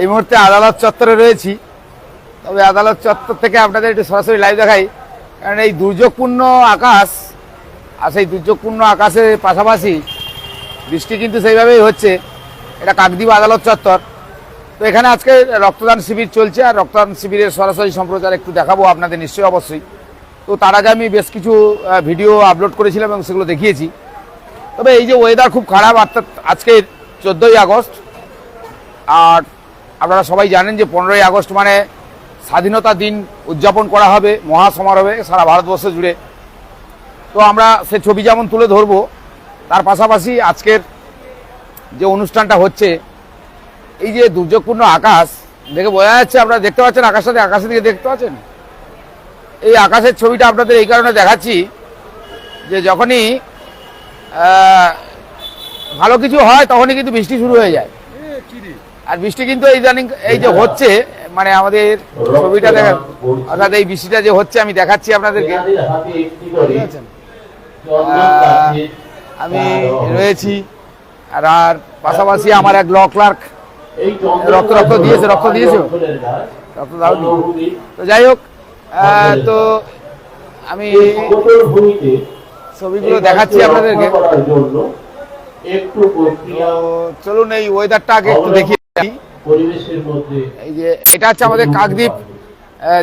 এই মুহূর্তে আদালত চত্বরে রয়েছি। তবে আদালত চত্বর থেকে আপনাদের একটু সরাসরি লাইভ দেখাই। কারণ এই দুর্যোগপূর্ণ আকাশ, আর সেই দুর্যোগপূর্ণ আকাশের পাশাপাশি বৃষ্টি কিন্তু সেইভাবেই হচ্ছে। এটা কাকদ্বীপ আদালত চত্বর। তো এখানে আজকে রক্তদান শিবির চলছে, আর রক্তদান শিবিরের সরাসরি সম্প্রচার একটু দেখাবো আপনাদের নিশ্চয়ই অবশ্যই। তো তার আগে আমি বেশ কিছু ভিডিও আপলোড করেছিলাম এবং সেগুলো দেখিয়েছি। তবে এই যে ওয়েদার খুব খারাপ, অর্থাৎ আজকে চোদ্দোই আগস্ট, আর আপনারা সবাই জানেন যে পনেরোই আগস্ট মানে স্বাধীনতা দিন উদযাপন করা হবে, মহাসমারোহে সারা ভারতবর্ষ জুড়ে। তো আমরা সে ছবি যেমন তুলে ধরবো, তার পাশাপাশি আজকের যে অনুষ্ঠানটা হচ্ছে, এই যে দুর্যোগপূর্ণ আকাশ, দেখে বোঝা যাচ্ছে আপনারা দেখতে পাচ্ছেন আকাশটাতে আকাশের দিকে দেখতে পাচ্ছেন? এই আকাশের ছবিটা আপনাদের এই কারণে দেখাচ্ছি যে যখনই ভালো কিছু হয় তখনই কিন্তু বৃষ্টি শুরু হয়ে যায়। আর বৃষ্টি কিন্তু এই ইদানিং এই যে হচ্ছে মানে আমাদের ছবিটা দেখেন অর্থাৎ এই বৃষ্টিটা যে হচ্ছে, আমি দেখাচ্ছি আপনাদেরকে। আমি রয়েছি, আর আর পাশাপাশি আমার এক ল ক্লার্ক। রক্ত রক্ত দিয়েছে রক্ত দিয়েছে। রক্ত দাওনি। তো যাই হোক তো আমি ছবিগুলো দেখাচ্ছি আপনাদেরকে। চলুন এই ওয়েদারটা আগে একটু মধ্যে এই যে এটা হচ্ছে আমাদের কাকদ্বীপ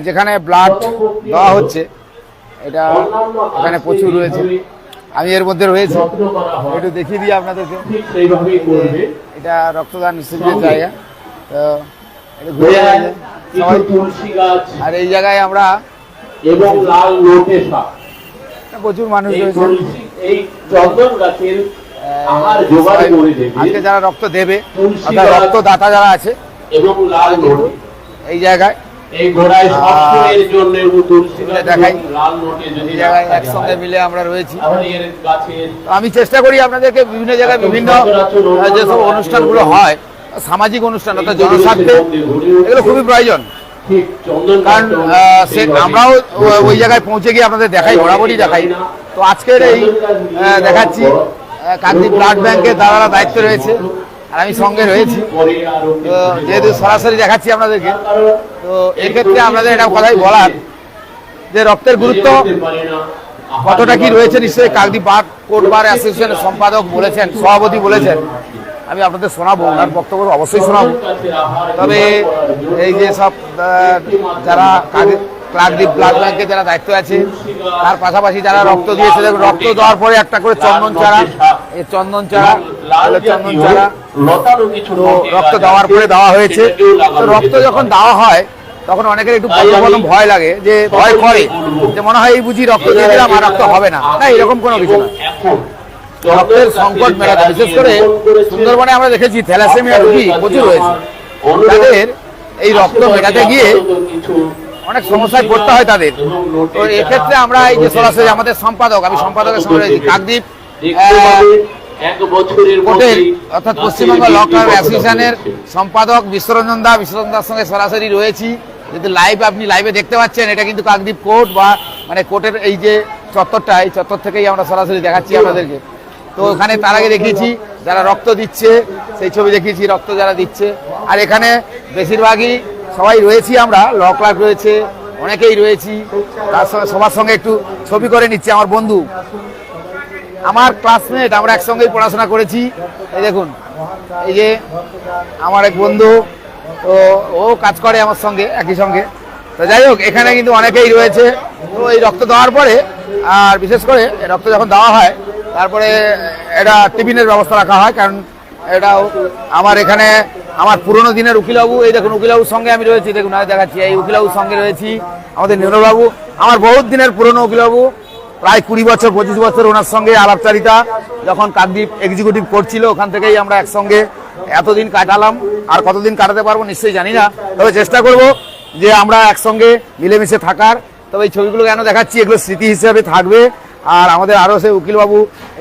যেখানে ব্লাড দেওয়া হচ্ছে। এটা এখানে প্রচুর রয়েছে। আমি এর মধ্যে রয়েছি। একটু দেখিয়ে দিই আপনাদেরকে। এটা রক্তদান শিবিরের জায়গা। তো এটা ঘুরে আর এই জায়গায় আমরা এবং লাল প্রচুর মানুষ রয়েছে। এই চন্দন গাছের আজকে যারা রক্ত দেবে অর্থাৎ। রক্তদাতা যারা আছে এবং লাল লোটে এই জায়গায় এই ঘোড়ায় সবসময়ের জন্য দেখাই। এই জায়গায় একসঙ্গে মিলে আমরা রয়েছি। আমি চেষ্টা করি আপনাদেরকে বিভিন্ন জায়গায় বিভিন্ন যেসব অনুষ্ঠানগুলো হয় সামাজিক অনুষ্ঠান অর্থাৎ জনস্বার্থে এগুলো খুবই প্রয়োজন। কারণ সে আমরাও ওই জায়গায় পৌঁছে গিয়ে আপনাদের দেখাই বরাবরই দেখাই। তো আজকের এই দেখাচ্ছি। কান্দি ব্লাড ব্যাংকের দ্বারা দায়িত্ব রয়েছে, আর আমি সঙ্গে রয়েছি। তো যেহেতু সরাসরি দেখাচ্ছি আপনাদেরকে, তো এক্ষেত্রে আপনাদের এটা কথাই বলার, যে রক্তের গুরুত্ব কতটা কি রয়েছে নিশ্চয়ই কাকদ্বীপ বার কোর্ট বার অ্যাসোসিয়েশনের সম্পাদক বলেছেন, সভাপতি বলেছেন। আমি আপনাদের শোনাবো, ওনার বক্তব্য অবশ্যই শোনাবো। তবে এই যে সব যারা যারা ক্লাকদ্বীপ ব্লাড ব্যাংকে যারা দায়িত্ব আছে, তার পাশাপাশি যারা রক্ত দিয়েছে রক্ত দেওয়ার পরে একটা করে চন্দন চারা, এই চন্দন চারা চন্দন চারা, রক্ত দেওয়ার পরে দেওয়া হয়েছে। তো রক্ত যখন দেওয়া হয়, তখন অনেকের একটু প্রথম ভয় লাগে, যে ভয় করে, যে মনে হয় এই বুঝি রক্ত দিয়ে দিলাম, আর রক্ত হবে না। না, এরকম কোনো কিছু না। রক্তের সংকট মেলাতে, বিশেষ করে সুন্দরবনে আমরা দেখেছি, থ্যালাসেমিয়া রোগী প্রচুর রয়েছে। তাদের এই রক্ত মেটাতে গিয়ে অনেক সমস্যায় পড়তে হয় তাদের। তো এক্ষেত্রে আমরা এই যে সরাসরি আমাদের সম্পাদক, আমি সম্পাদকের সঙ্গে কাকদ্বীপ কোর্টের অর্থাৎ পশ্চিমবঙ্গ ল ক্লাব অ্যাসোসিয়েশনের সম্পাদক বিশ্বরঞ্জন দা, বিশ্বরঞ্জন দার সঙ্গে সরাসরি রয়েছি। যদি লাইভ আপনি লাইভে দেখতে পাচ্ছেন, এটা কিন্তু কাকদ্বীপ কোর্ট বা মানে কোর্টের এই যে চত্বরটা, এই চত্বর থেকেই আমরা সরাসরি দেখাচ্ছি আপনাদেরকে। তো ওখানে তার আগে দেখিয়েছি, যারা রক্ত দিচ্ছে, সেই ছবি দেখিয়েছি, রক্ত যারা দিচ্ছে। আর এখানে বেশিরভাগই সবাই রয়েছি আমরা ল ক্লাব রয়েছে, অনেকেই রয়েছি। তার সঙ্গে, সবার সঙ্গে একটু ছবি করে নিচ্ছি আমার বন্ধু। আমার ক্লাসমেট আমরা একসঙ্গেই পড়াশোনা করেছি। এই দেখুন, এই যে আমার এক বন্ধু, তো ও কাজ করে আমার সঙ্গে, একই সঙ্গে। তো যাই হোক, এখানে কিন্তু অনেকেই রয়েছে। তো এই রক্ত দেওয়ার পরে, আর বিশেষ করে রক্ত যখন দেওয়া হয়, তারপরে এটা টিফিনের ব্যবস্থা রাখা হয়, কারণ এটা আমার এখানে আমার পুরনো দিনের উকিলবাবু, এই দেখুন উকিলবাবুর সঙ্গে আমি রয়েছি, দেখুন, আমি দেখাচ্ছি, এই উকিলবাবুর সঙ্গে রয়েছি আমাদের নীরবাবু আমার বহুত দিনের পুরনো উকিলবাবু, প্রায় কুড়ি বছর, পঁচিশ বছর ওনার সঙ্গে আলাপচারিতা, যখন কাকদ্বীপ এক্সিকিউটিভ করছিল ওখান থেকেই আমরা একসঙ্গে এতদিন কাটালাম, আর কতদিন কাটাতে পারব নিশ্চয়ই জানি না। তবে চেষ্টা করব যে আমরা একসঙ্গে মিলেমিশে থাকার। তবে এই ছবিগুলো কেন দেখাচ্ছি? এগুলো স্মৃতি হিসেবে থাকবে। আর আমাদের আরও সে উকিলবাবু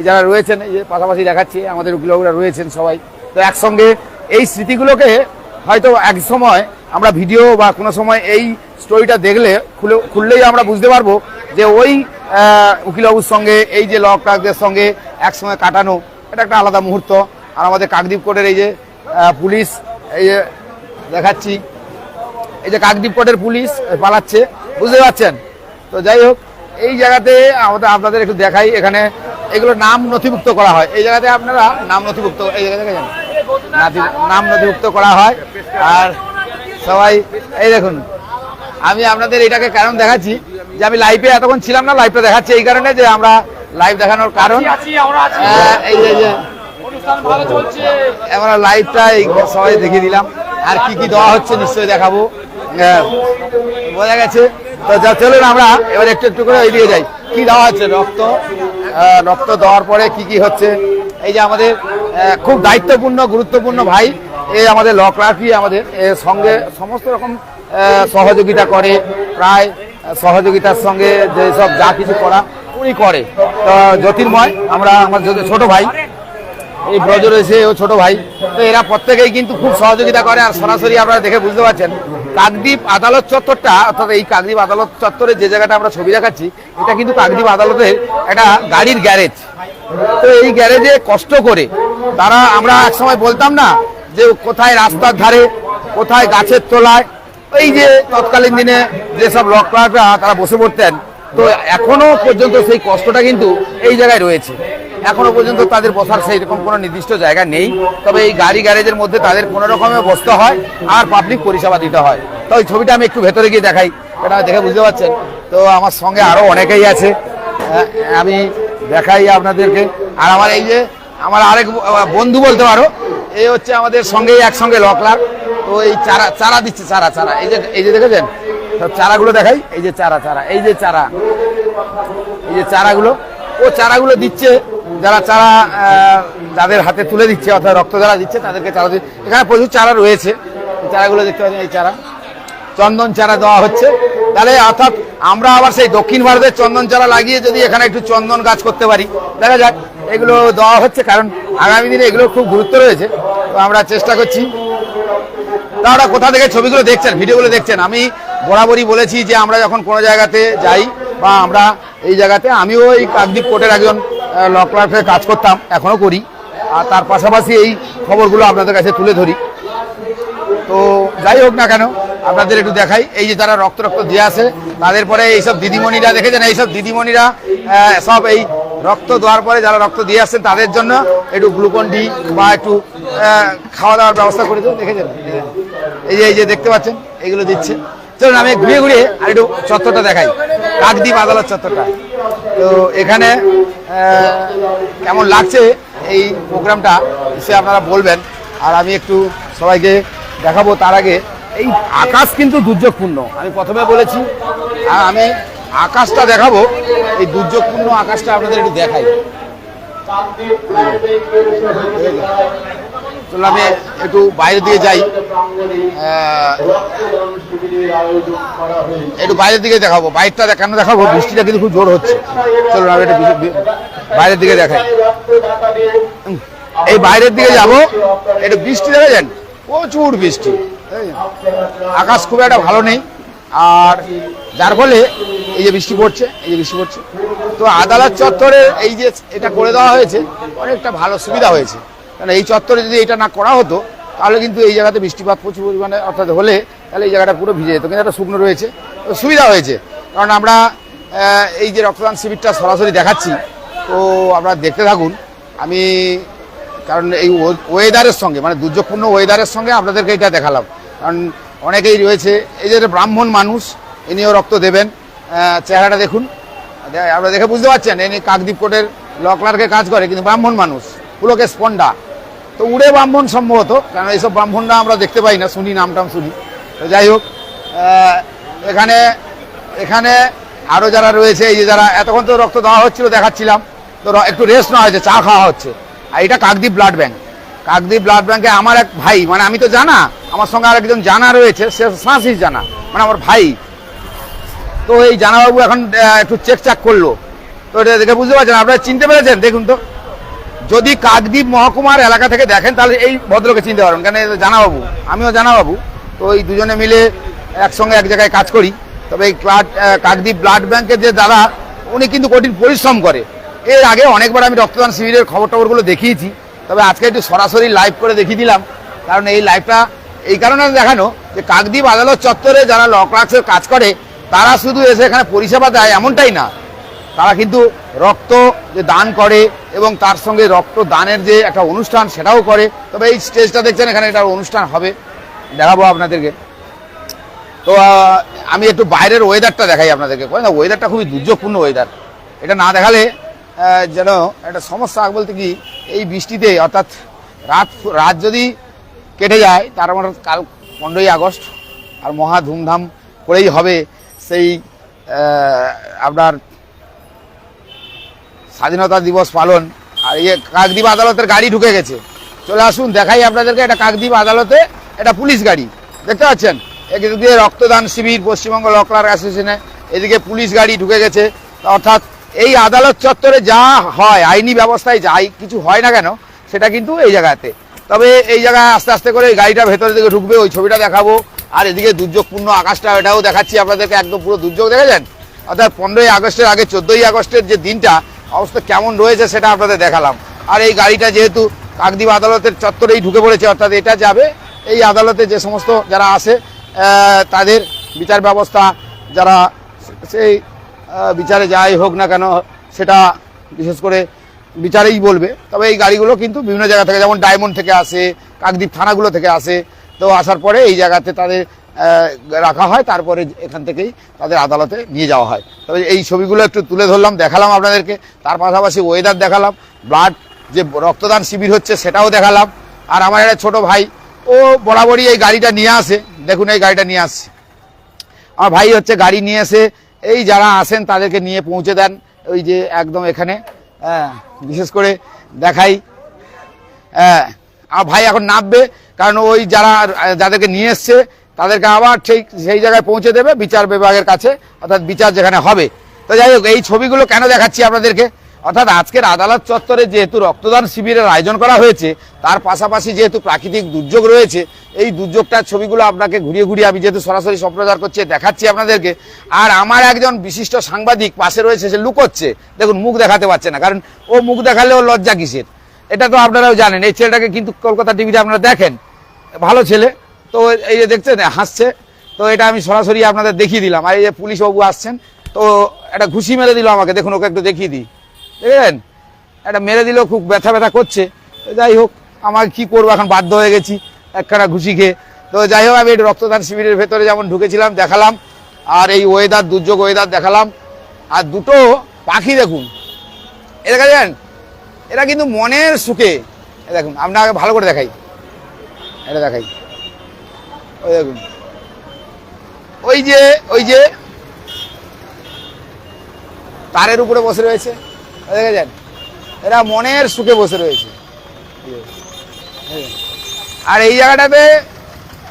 যারা রয়েছেন, এই যে পাশাপাশি দেখাচ্ছি, আমাদের উকিলবাবুরা রয়েছেন সবাই। তো একসঙ্গে এই স্মৃতিগুলোকে হয়তো এক সময় আমরা ভিডিও বা কোনো সময় এই স্টোরিটা দেখলে খুলে খুললেই আমরা বুঝতে পারব যে ওই উকিলবাবুর সঙ্গে, এই যে ল ক্লার্কদের সঙ্গে একসঙ্গে কাটানো, এটা একটা আলাদা মুহূর্ত। আর আমাদের কাকদ্বীপ কোর্টের এই যে পুলিশ, এই যে দেখাচ্ছি, এই যে কাকদ্বীপ কোর্টের পুলিশ পালাচ্ছে, বুঝতে পারছেন? তো যাই হোক, এই জায়গাতে আমাদের আপনাদের একটু দেখাই, এখানে এগুলো নাম নথিভুক্ত করা হয়। এই জায়গাতে আপনারা নাম নথিভুক্ত এই জায়গা নাথি- নাম নথিভুক্ত করা হয়। আর সবাই এই দেখুন আমি আপনাদের এটাকে কারণ দেখাচ্ছি যে আমি লাইভে এতক্ষণ ছিলাম না লাইভটা দেখাচ্ছি এই কারণে যে আমরা লাইভ দেখানোর কারণ। এই যে- আমরা লাইভটা এই সবাই দেখিয়ে দিলাম। আর কি কি দেওয়া হচ্ছে নিশ্চয়ই দেখাবো। বোঝা গেছে। তো যা চলুন আমরা এবার একটু একটু করে এগিয়ে যাই। কি দেওয়া হচ্ছে? রক্ত। রক্ত দেওয়ার পরে কি কি হচ্ছে? এই যে আমাদের খুব দায়িত্বপূর্ণ, গুরুত্বপূর্ণ ভাই। এই আমাদের লক রাখি আমাদের। এর সঙ্গে সমস্ত রকম সহযোগিতা করে। প্রায় সহযোগিতার সঙ্গে যেসব যা কিছু করা, উনি করে। তো, জ্যোতির্ময়, আমরা আমার ছোট ভাই, এই ব্রজ রয়েছে ও ছোট ভাই, তো এরা প্রত্যেকেই কিন্তু খুব সহযোগিতা করে। আর সরাসরি আপনারা দেখে বুঝতে পারছেন, কাকদ্বীপ আদালত চত্বরটা, অর্থাৎ এই কাকদ্বীপ আদালত চত্বরে যে জায়গাটা আমরা ছবি দেখাচ্ছি, এটা কিন্তু কাকদ্বীপ আদালতের একটা গাড়ির গ্যারেজ। তো এই গ্যারেজে কষ্ট করে তারা, আমরা এক সময় বলতাম না যে কোথায় রাস্তার ধারে, কোথায় গাছের তলায়, এই যে তৎকালীন দিনে যেসব লকলাররা তারা বসে পড়তেন, তো এখনও পর্যন্ত সেই কষ্টটা কিন্তু এই জায়গায় রয়েছে। এখনও পর্যন্ত তাদের বসার সেই রকম কোনো নির্দিষ্ট জায়গা নেই, তবে এই গাড়ি গ্যারেজের মধ্যে তাদের কোনো রকমে বসতে হয় আর পাবলিক পরিষেবা দিতে হয়। তো ওই ছবিটা আমি একটু ভেতরে গিয়ে দেখাই, এটা দেখে বুঝতে পারছেন। তো আমার সঙ্গে আরও অনেকেই আছে আমি দেখাই আপনাদেরকে। আর আমার এই যে আমার আরেক বন্ধু বলতে পারো এই হচ্ছে আমাদের সঙ্গেই একসঙ্গে লকলার। তো এই চারা চারা দিচ্ছে, চারা চারা। এই যে এই যে দেখেছেন? চারাগুলো দেখাই। এই যে চারা চারা, এই যে চারা। এই যে চারাগুলো। ও চারাগুলো দিচ্ছে, যারা চারা যাদের হাতে তুলে দিচ্ছে, অর্থাৎ রক্ত যারা দিচ্ছে, তাদেরকে চারা দিচ্ছে এখানে প্রচুর চারা রয়েছে। চারাগুলো দেখতে পাচ্ছেন, এই চারা। চন্দন চারা দেওয়া হচ্ছে। তাহলে অর্থাৎ আমরা আবার সেই দক্ষিণ ভারতের চন্দন চারা লাগিয়ে যদি এখানে একটু চন্দন গাছ করতে পারি। দেখা যাক। এগুলো দেওয়া হচ্ছে, কারণ আগামী দিনে এগুলো খুব গুরুত্ব রয়েছে। তো আমরা চেষ্টা করছি। তারা কোথা থেকে ছবিগুলো দেখছেন, ভিডিওগুলো দেখছেন? আমি বরাবরই বলেছি যে আমরা যখন কোনো জায়গাতে যাই বা আমরা এই জায়গাতে, আমিও এই কাকদ্বীপ কোর্টের একজন লকলার্কে কাজ করতাম এখনও করি। আর তার পাশাপাশি এই খবরগুলো আপনাদের কাছে তুলে ধরি। তো যাই হোক না কেন, আপনাদের একটু দেখাই। এই যে তারা রক্ত রক্ত দিয়ে আসে, তাদের পরে এইসব দিদিমণিরা, দেখেছেন? এইসব দিদিমণিরা সব এই রক্ত দেওয়ার পরে যারা রক্ত দিয়ে আসছেন, তাদের জন্য একটু গ্লুকন ডি বা একটু খাওয়া দাওয়ার ব্যবস্থা করে দেবো দেখেছেন? এই যে এই যে দেখতে পাচ্ছেন, এগুলো দিচ্ছে। চলুন, আমি ঘুরিয়ে ঘুরিয়ে আর একটু চত্বরটা দেখাই। কাকদ্বীপ আদালত চত্বরটা। তো এখানে কেমন লাগছে এই প্রোগ্রামটা সে আপনারা বলবেন। আর আমি একটু সবাইকে দেখাবো তার আগে। এই আকাশ কিন্তু দুর্যোগপূর্ণ। আমি প্রথমে বলেছি, আর আমি আকাশটা দেখাবো। এই দুর্যোগপূর্ণ আকাশটা আপনাদের একটু দেখাই। চলো আমি একটু বাইরে দিয়ে যাই। একটু বাইরের দিকে দেখাবো। বাইরটা কেন দেখাবো? বৃষ্টিটা কিন্তু খুব জোর হচ্ছে। চলুন আমি একটু বাইরের দিকে দেখাই। এই বাইরের দিকে যাব। একটু বৃষ্টি দেখেছেন প্রচুর বৃষ্টি। আকাশ খুব একটা ভালো নেই। আর যার ফলে এই যে বৃষ্টি পড়ছে, এই যে বৃষ্টি পড়ছে, তো আদালত চত্বরে এই যে এটা করে দেওয়া হয়েছে, অনেকটা ভালো সুবিধা হয়েছে। কারণ এই চত্বরে যদি এটা না করা হতো, তাহলে কিন্তু এই জায়গাতে বৃষ্টিপাত প্রচুর পরিমাণে, অর্থাৎ হলে তাহলে এই জায়গাটা পুরো ভিজে যেত, কিন্তু একটা শুকনো রয়েছে, তো সুবিধা হয়েছে। কারণ আমরা এই যে রক্তদান শিবিরটা সরাসরি দেখাচ্ছি, তো আপনারা দেখতে থাকুন। আমি, কারণ এই ওয়েদারের সঙ্গে মানে দুর্যোগপূর্ণ ওয়েদারের সঙ্গে আপনাদেরকে এটা দেখালাম। কারণ অনেকেই রয়েছে। এই যে ব্রাহ্মণ মানুষ, ইনিও রক্ত দেবেন। চেহারাটা দেখুন। আপনারা দেখে বুঝতে পারছেন, ইনি কাকদ্বীপ কোর্টের লকলারকে কাজ করে, কিন্তু ব্রাহ্মণ মানুষ পুলকে স্পন্ডা তো উড়ে ব্রাহ্মণ সম্ভবত কারণ এইসব ব্রাহ্মণরা আমরা দেখতে পাই না, শুনি নাম টাম শুনি। তো যাই হোক এখানে এখানে আরও যারা রয়েছে, এই যে যারা এতক্ষণ তো রক্ত দেওয়া হচ্ছিল, দেখাচ্ছিলাম। তো একটু রেস্ট নেওয়া হয়েছে, চা খাওয়া হচ্ছে। আর এটা Kakdwip blood bank Kakdwip blood ব্যাংকে আমার এক ভাই মানে আমি তো জানা, আমার সঙ্গে আরেকজন জানা রয়েছে, সে শ্বাসিস জানা মানে আমার ভাই। তো এই জানাবাবু এখন একটু চেক চাক করল। তো এটা দেখে বুঝতে পারছেন, আপনারা চিনতে পেরেছেন? দেখুন তো, যদি কাকদ্বীপ মহকুমার এলাকা থেকে দেখেন, তাহলে এই ভদ্রকে চিনতে পারবেন, কেন জানাবাবু? আমিও জানাবাবু। তো এই দুজনে মিলে একসঙ্গে এক জায়গায় কাজ করি। তবে এই ক্লাড কাকদ্বীপ ব্লাড ব্যাংকের যে দাদা, উনি কিন্তু কঠিন পরিশ্রম করে। এর আগে অনেকবার আমি রক্তদান শিবিরের খবর টবরগুলো দেখিয়েছি। তবে আজকে একটু সরাসরি লাইভ করে দেখিয়ে দিলাম। কারণ এই লাইভটা এই কারণে দেখানো যে কাকদ্বীপ আদালত চত্বরে যারা ল লকরাক্সের কাজ করে, তারা শুধু এসে এখানে পরিষেবা দেয় এমনটাই না। তারা কিন্তু রক্ত যে দান করে এবং তার সঙ্গে রক্ত দানের যে একটা অনুষ্ঠান সেটাও করে। তবে এই স্টেজটা দেখছেন এখানে একটা অনুষ্ঠান হবে। দেখাবো আপনাদেরকে। তো আমি একটু বাইরের ওয়েদারটা দেখাই আপনাদেরকে। ওয়েদারটা খুবই দুর্যোগপূর্ণ ওয়েদার এটা না দেখালে যেন একটা সমস্যা বলতে কি, এই বৃষ্টিতে, অর্থাৎ রাত রাত যদি কেটে যায়, তার মানে কাল পনেরোই আগস্ট, আর মহা ধুমধাম করেই হবে সেই আপনার স্বাধীনতা দিবস পালন। আর ইয়ে কাকদ্বীপ আদালতের গাড়ি ঢুকে গেছে। চলে আসুন, দেখাই আপনাদেরকে এটা কাকদ্বীপ আদালতে এটা পুলিশ গাড়ি। দেখতে পাচ্ছেন? এদিকে রক্তদান শিবির, পশ্চিমবঙ্গ লকলার অ্যাসোসিয়েশনে এদিকে পুলিশ গাড়ি ঢুকে গেছে। অর্থাৎ এই আদালত চত্বরে যা হয়, আইনি ব্যবস্থায় যাই, কিছু হয় না কেন, সেটা কিন্তু এই জায়গাতে। তবে এই জায়গায় আস্তে আস্তে করে এই গাড়িটা ভেতরের দিকে ঢুকবে, ওই ছবিটা দেখাবো। আর এদিকে দুর্যোগপূর্ণ আকাশটা, এটাও দেখাচ্ছি আপনাদেরকে, একদম পুরো দুর্যোগ, দেখেছেন? অর্থাৎ পনেরোই আগস্টের আগে, চোদ্দোই আগস্টের যে দিনটা, অবস্থা কেমন রয়েছে সেটা আপনাদের দেখালাম। আর এই গাড়িটা যেহেতু কাকদ্বীপ আদালতের চত্বরেই ঢুকে পড়েছে, অর্থাৎ এটা যাবে, এই আদালতে যে সমস্ত যারা আসে তাদের বিচার ব্যবস্থা, যারা সেই বিচারে যাই হোক না কেন, সেটা বিশেষ করে বিচারেই বলবে। তবে এই গাড়িগুলো কিন্তু বিভিন্ন জায়গা থেকে, যেমন ডায়মন্ড থেকে আসে, কাকদ্বীপ থানাগুলো থেকে আসে, তো আসার পরে এই জায়গাতে তাদের রাখা হয়, তারপরে এখান থেকেই তাদের আদালতে নিয়ে যাওয়া হয়। তবে এই ছবিগুলো একটু তুলে ধরলাম, দেখালাম আপনাদেরকে। তার পাশাপাশি ওয়েদার দেখালাম ব্লাড যে রক্তদান শিবির হচ্ছে সেটাও দেখালাম। আর আমার একটা ছোট ভাই, ও বরাবরই এই গাড়িটা নিয়ে আসে। দেখুন, এই গাড়িটা নিয়ে আসছে। আমার ভাই হচ্ছে গাড়ি নিয়ে এসে এই যারা আসেন তাদেরকে নিয়ে পৌঁছে দেন। ওই যে একদম এখানে। হ্যাঁ বিশেষ করে দেখাই। হ্যাঁ আর ভাই এখন নামবে, কারণ ওই যারা, যাদেরকে নিয়ে এসছে, তাদেরকে আবার ঠিক সেই জায়গায় পৌঁছে দেবে বিচার বিভাগের কাছে, অর্থাৎ বিচার যেখানে হবে। তো যাই হোক, এই ছবিগুলো কেন দেখাচ্ছি আপনাদেরকে? অর্থাৎ আজকের আদালত চত্বরে যেহেতু রক্তদান শিবিরের আয়োজন করা হয়েছে, তার পাশাপাশি যেহেতু প্রাকৃতিক দুর্যোগ রয়েছে, এই দুর্যোগটার ছবিগুলো আপনাকে ঘুরিয়ে ঘুরিয়ে আমি যেহেতু সরাসরি সম্প্রচার করছি, দেখাচ্ছি আপনাদেরকে। আর আমার একজন বিশিষ্ট সাংবাদিক পাশে রয়েছে, সে লুকোচ্ছে। দেখুন, মুখ দেখাতে পারছে না, কারণ ও মুখ দেখালে ও লজ্জা কিসের? এটা তো আপনারাও জানেন, এই ছেলেটাকে কিন্তু কলকাতা টিভিতে আপনারা দেখেন। ভালো ছেলে। তো এই যে দেখছেন, হাসছে। তো এটা আমি সরাসরি আপনাদের দেখিয়ে দিলাম। আর এই যে পুলিশ বাবু আসছেন, তো একটা ঘুষি মেরে দিল আমাকে। দেখুন, ওকে একটু দেখিয়ে দিই। দেখলেন? একটা মেরে দিলেও খুব ব্যথা ব্যথা করছে। যাই হোক আমাকে কি করব? এখন বাধ্য হয়ে গেছি একখানা ঘুষি খেয়ে। তো যাই হোক, আমি একটু রক্তদান শিবিরের ভেতরে যেমন ঢুকেছিলাম, দেখালাম। আর এই ওয়েদার দুর্যোগ ওয়েদার দেখালাম। আর দুটো পাখি দেখুন। এ দেখা যান, এরা কিন্তু মনের সুখে। দেখুন, আপনাকে ভালো করে দেখাই। এটা দেখাই। ওই দেখুন। ওই যে ওই যে, তারের উপরে বসে রয়েছে। দেখেছেন এরা মনের সুখে বসে রয়েছে। আর এই জায়গাটাতে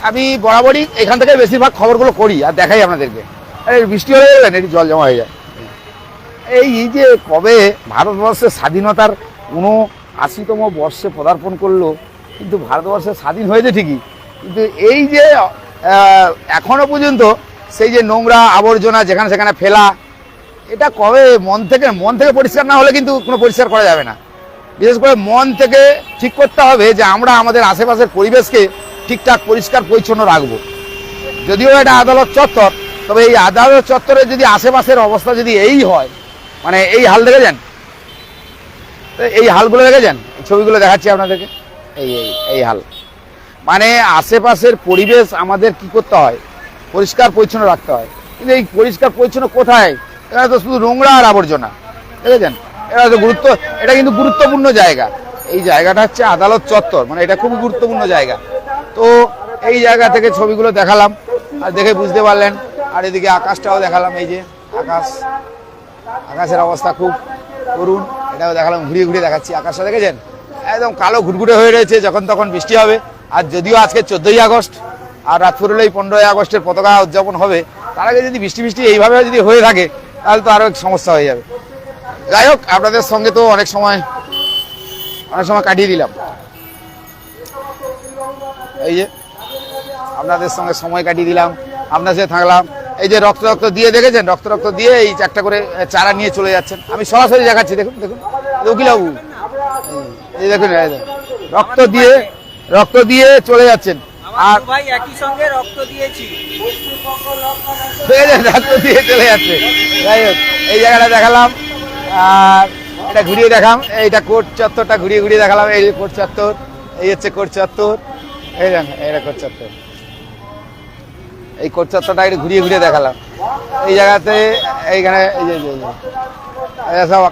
আমি বরাবরই এখান থেকে বেশিরভাগ খবরগুলো করি আর দেখাই আপনাদেরকে। আরে, বৃষ্টি হয়ে গেলেন, এটি জল জমা হয়ে যায়। এই যে কবে ভারতবর্ষের স্বাধীনতার কোনো আশিতম বর্ষে পদার্পণ করল, কিন্তু ভারতবর্ষে স্বাধীন হয়েছে ঠিকই। কিন্তু এই যে এখনও পর্যন্ত সেই যে নোংরা আবর্জনা যেখানে সেখানে ফেলা এটা কবে মন থেকে মন থেকে পরিষ্কার না হলে কিন্তু কোনো পরিষ্কার করা যাবে না। বিশেষ করে মন থেকে ঠিক করতে হবে যে আমরা আমাদের আশেপাশের পরিবেশকে ঠিকঠাক, পরিষ্কার, পরিচ্ছন্ন রাখব। যদিও এটা আদালত চত্বর, তবে এই আদালত চত্বরে যদি আশেপাশের অবস্থা যদি এই হয় মানে এই হাল দেখেছেন? তো এই হালগুলো দেখেছেন? এই ছবিগুলো দেখাচ্ছি আপনাদেরকে। এই এই এই হাল। মানে আশেপাশের পরিবেশ আমাদের কি করতে হয়? পরিষ্কার, পরিচ্ছন্ন রাখতে হয়। কিন্তু এই পরিষ্কার, পরিচ্ছন্ন কোথায়? এখানে তো শুধু নোংরা আর আবর্জনা, দেখেছেন? এটা তো গুরুত্ব, এটা কিন্তু গুরুত্বপূর্ণ জায়গা। এই জায়গাটা হচ্ছে আদালত চত্বর মানে এটা খুবই গুরুত্বপূর্ণ জায়গা। তো এই জায়গা থেকে ছবিগুলো দেখালাম, আর দেখে বুঝতে পারলেন, আর এদিকে আকাশটাও দেখালাম, এই যে আকাশ। আকাশের অবস্থা খুব করুন এটাও দেখালাম, ঘুরিয়ে ঘুরিয়ে দেখাচ্ছি আকাশটা, দেখেছেন? একদম কালো ঘুরঘুরে হয়ে রয়েছে, যখন তখন বৃষ্টি হবে। আর যদিও আজকে চোদ্দোই আগস্ট, আর রাত ফুরলেই পনেরোই আগস্টের পতাকা উদযাপন হবে, তার আগে যদি বৃষ্টি বৃষ্টি এইভাবে যদি হয়ে থাকে তাহলে তো আরও সমস্যা হয়ে যাবে। যাই হোক, আপনাদের সঙ্গে তো অনেক সময় অনেক সময় কাটিয়ে দিলাম। এই যে, আপনাদের সঙ্গে সময় কাটিয়ে দিলাম, আপনার সাথে থাকলাম। এই যে রক্ত রক্ত দিয়ে দেখেছেন? রক্ত রক্ত দিয়ে এই একটা করে চারা নিয়ে চলে যাচ্ছেন। আমি সরাসরি দেখাচ্ছি, দেখুন দেখুন। উকিলবাবু, এই দেখুন। রক্ত দিয়ে রক্ত দিয়ে চলে যাচ্ছেন। আর ভাই একই সঙ্গে রক্ত দিয়েছি। ঠিক দিয়ে চলে যাচ্ছে। যাই হোক এই জায়গাটা দেখালাম। আর এটা ঘুরিয়ে দেখাম। এইটা কোট চত্বরটা ঘুরিয়ে ঘুরিয়ে দেখালাম। এই কোট চত্বর এই হচ্ছে কোট চত্বর। এই দেখেন এইটা কোট চত্বর। এই কোট চত্বরটা একটু ঘুরিয়ে ঘুরিয়ে দেখালাম। এই জায়গাতে এইখানে এই যে সব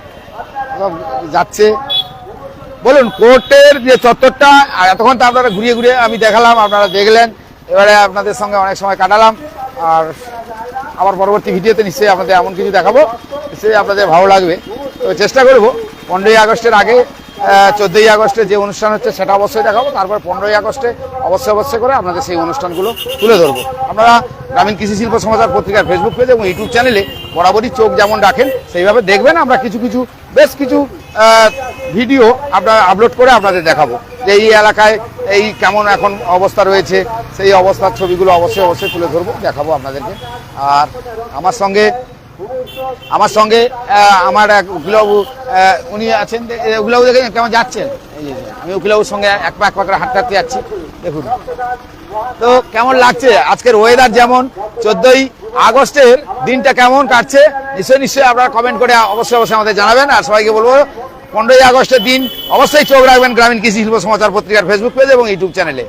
সব যাচ্ছে। বলুন, কোর্টের যে চত্বরটা এতক্ষণ তো আপনারা ঘুরিয়ে ঘুরিয়ে আমি দেখালাম, আপনারা দেখলেন। এবারে আপনাদের সঙ্গে অনেক সময় কাটালাম, আর আবার পরবর্তী ভিডিওতে নিশ্চয়ই আপনাদের এমন কিছু দেখাবো, নিশ্চয়ই আপনাদের ভালো লাগবে। তো চেষ্টা করব, পনেরোই আগস্টের আগে চোদ্দোই আগস্টে যে অনুষ্ঠান হচ্ছে সেটা অবশ্যই দেখাবো, তারপর পনেরোই আগস্টে অবশ্যই অবশ্যই করে আপনাদের সেই অনুষ্ঠানগুলো তুলে ধরবো। আপনারা গ্রামীণ কৃষি শিল্প সমাচার পত্রিকার ফেসবুক পেজ এবং ইউটিউব চ্যানেলে বরাবরই চোখ যেমন রাখেন, সেইভাবে দেখবেন আমরা কিছু কিছু, বেশ কিছু ভিডিও আপনারা আপলোড করে আপনাদের দেখাবো যে এই এলাকায় এই কেমন এখন অবস্থা রয়েছে, সেই অবস্থার ছবিগুলো অবশ্যই অবশ্যই তুলে ধরবো, দেখাবো আপনাদেরকে। আর আমার সঙ্গে আমার সঙ্গে আমার এক উকিলবাবু উনি আছেন উকিলবাবু দেখে কেমন যাচ্ছেন? আমি উকিলবাবুর সঙ্গে এক পা এক পা করে হাঁটতে হাঁটতে যাচ্ছি। দেখুন। তো কেমন লাগছে? আজকের ওয়েদার যেমন, চোদ্দই আগস্টের দিনটা কেমন কাটছে? নিশ্চয়ই নিশ্চয়ই আপনারা কমেন্ট করে অবশ্যই অবশ্যই আমাদের জানাবেন। আর সবাইকে বলব, পনেরোই আগস্টের দিন অবশ্যই চোখ রাখবেন গ্রামীণ কৃষি শিল্প সমাচার পত্রিকার ফেসবুক পেজ এবং ইউটিউব চ্যানেলে